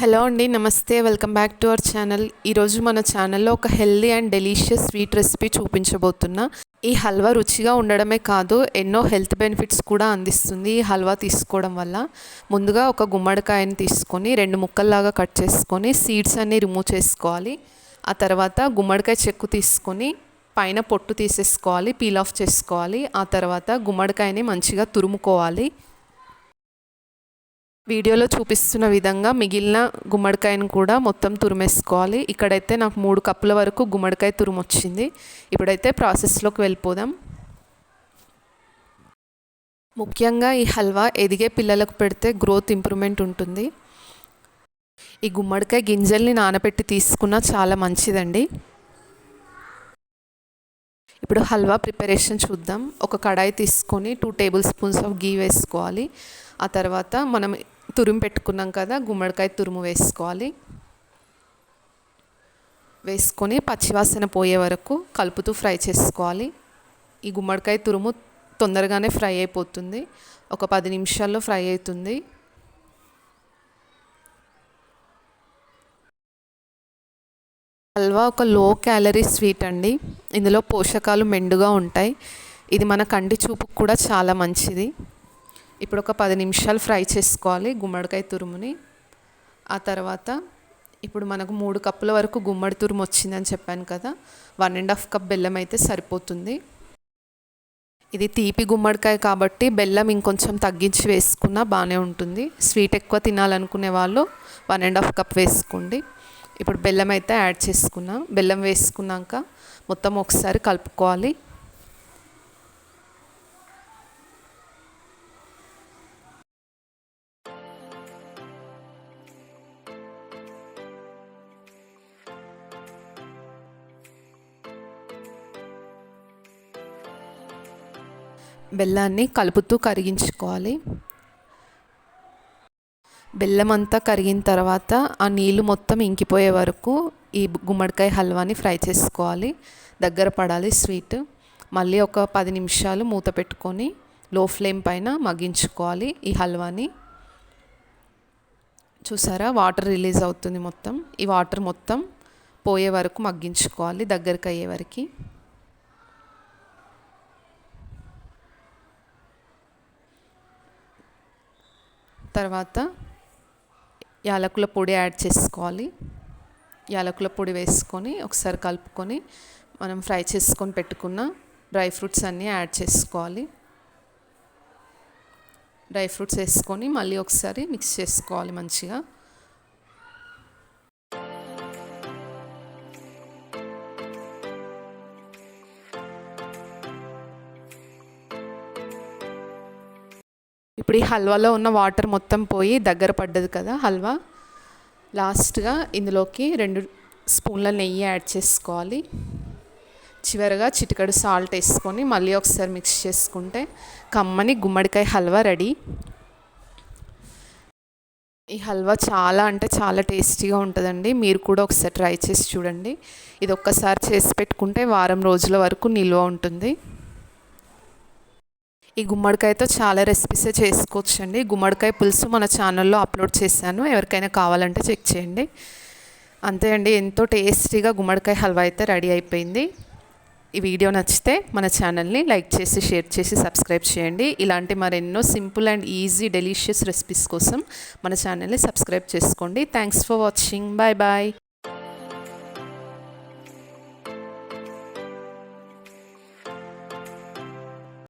Hello అండి నమస్తే. Welcome back to our channel. ఈరోజు మన ఛానల్లో ఒక healthy and delicious sweet recipe చూపించబోతున్నా. ఈ హల్వా రుచిగా ఉండడమే కాదు ఎన్నో హెల్త్ బెనిఫిట్స్ కూడా అందిస్తుంది ఈ హల్వా తీసుకోవడం వల్ల. ముందుగా ఒక గుమ్మడికాయని తీసుకొని రెండు ముక్కల్లాగా కట్ చేసుకొని సీడ్స్ అన్నీ రిమూవ్ చేసుకోవాలి. ఆ తర్వాత గుమ్మడికాయ చెక్కు తీసుకొని పైన పొట్టు తీసేసుకోవాలి పీల్ ఆఫ్ చేసుకోవాలి. ఆ తర్వాత గుమ్మడికాయని మంచిగా తురుముకోవాలి. వీడియోలో చూపిస్తున్న విధంగా మిగిలిన గుమ్మడికాయను కూడా మొత్తం తురిమేసుకోవాలి. ఇక్కడైతే నాకు మూడు కప్పుల వరకు గుమ్మడికాయ తురుము వచ్చింది ఇప్పుడైతే ప్రాసెస్లోకి వెళ్ళిపోదాం. ముఖ్యంగా ఈ హల్వా ఎదిగే పిల్లలకు పెడితే గ్రోత్ ఇంప్రూవ్మెంట్ ఉంటుంది. ఈ గుమ్మడికాయ గింజల్ని నానబెట్టి తీసుకున్న చాలా మంచిదండి. ఇప్పుడు హల్వా ప్రిపరేషన్ చూద్దాం. ఒక కడాయి తీసుకొని two tablespoons of ghee వేసుకోవాలి. ఆ తర్వాత మనం తురుము పెట్టుకున్నాం కదా గుమ్మడికాయ తురుము వేసుకోవాలి. వేసుకొని పచ్చివాసన పోయే వరకు కలుపుతూ ఫ్రై చేసుకోవాలి. ఈ గుమ్మడికాయ తురుము తొందరగానే ఫ్రై అయిపోతుంది. ఒక పది నిమిషాల్లో ఫ్రై అవుతుంది. హల్వా ఒక లో క్యాలరీ స్వీట్ అండి. ఇందులో పోషకాలు మెండుగా ఉంటాయి. ఇది మన కంటి చూపుకు కూడా చాలా మంచిది. ఇప్పుడు ఒక పది నిమిషాలు ఫ్రై చేసుకోవాలి గుమ్మడికాయ తురుముని. ఆ తర్వాత ఇప్పుడు మనకు మూడు కప్పుల వరకు గుమ్మడి తురుము వచ్చిందని చెప్పాను కదా వన్ అండ్ హాఫ్ కప్ బెల్లం అయితే సరిపోతుంది. ఇది తీపి గుమ్మడికాయ కాబట్టి బెల్లం ఇంకొంచెం తగ్గించి వేసుకున్నా బాగానే ఉంటుంది. స్వీట్ ఎక్కువ తినాలనుకునే వాళ్ళు వన్ అండ్ హాఫ్ కప్ వేసుకోండి. ఇప్పుడు బెల్లం అయితే యాడ్ చేసుకున్నాం. బెల్లం వేసుకున్నాక మొత్తం ఒకసారి కలుపుకోవాలి. బెల్లాన్ని కలుపుతూ కరిగించుకోవాలి. బెల్లం అంతా కరిగిన తర్వాత ఆ నీళ్ళు మొత్తం ఇంకిపోయే వరకు ఈ గుమ్మడికాయ హల్వాని ఫ్రై చేసుకోవాలి. దగ్గర పడాలి స్వీట్. మళ్ళీ ఒక పది నిమిషాలు మూత పెట్టుకొని లో ఫ్లేమ్ పైన మగ్గించుకోవాలి ఈ హల్వాని. చూసారా? వాటర్ రిలీజ్ అవుతుంది మొత్తం. ఈ వాటర్ మొత్తం పోయే వరకు మగ్గించుకోవాలి దగ్గరికి అయ్యే వరకు. తర్వాత యాలకుల పొడి యాడ్ చేసుకోవాలి. యాలకుల పొడి వేసుకొని ఒకసారి కలుపుకొని మనం ఫ్రై చేసుకొని పెట్టుకున్న డ్రై ఫ్రూట్స్ అన్నీ యాడ్ చేసుకోవాలి. డ్రై ఫ్రూట్స్ వేసుకొని మళ్ళీ ఒకసారి మిక్స్ చేసుకోవాలి మంచిగా. ఇప్పుడు ఈ హల్వాలో ఉన్న వాటర్ మొత్తం పోయి దగ్గర పడ్డది కదా హల్వా? లాస్ట్గా ఇందులోకి రెండు స్పూన్ల నెయ్యి యాడ్ చేసుకోవాలి. చివరిగా చిటికడు సాల్ట్ వేసుకొని మళ్ళీ ఒకసారి మిక్స్ చేసుకుంటే కమ్మని గుమ్మడికాయ హల్వా రెడీ. ఈ హల్వా చాలా అంటే చాలా టేస్టీగా ఉంటుందండి. మీరు కూడా ఒకసారి ట్రై చేసి చూడండి. ఇది ఒక్కసారి చేసి పెట్టుకుంటే వారం రోజుల వరకు నిల్వ ఉంటుంది. ఈ గుమ్మడికాయతో చాలా రెసిపీసే చేసుకోవచ్చండి. గుమ్మడికాయ పులుసు మన ఛానల్లో అప్లోడ్ చేశాను. ఎవరికైనా కావాలంటే చెక్ చేయండి. అంతే అండి ఎంతో టేస్టీగా గుమ్మడికాయ హల్వా అయితే రెడీ అయిపోయింది. ఈ వీడియో నచ్చితే మన ఛానల్ని లైక్ చేసి షేర్ చేసి సబ్స్క్రైబ్ చేయండి. ఇలాంటి మరెన్నో simple and easy delicious recipes కోసం మన ఛానల్ని సబ్స్క్రైబ్ చేసుకోండి. Thanks for watching bye bye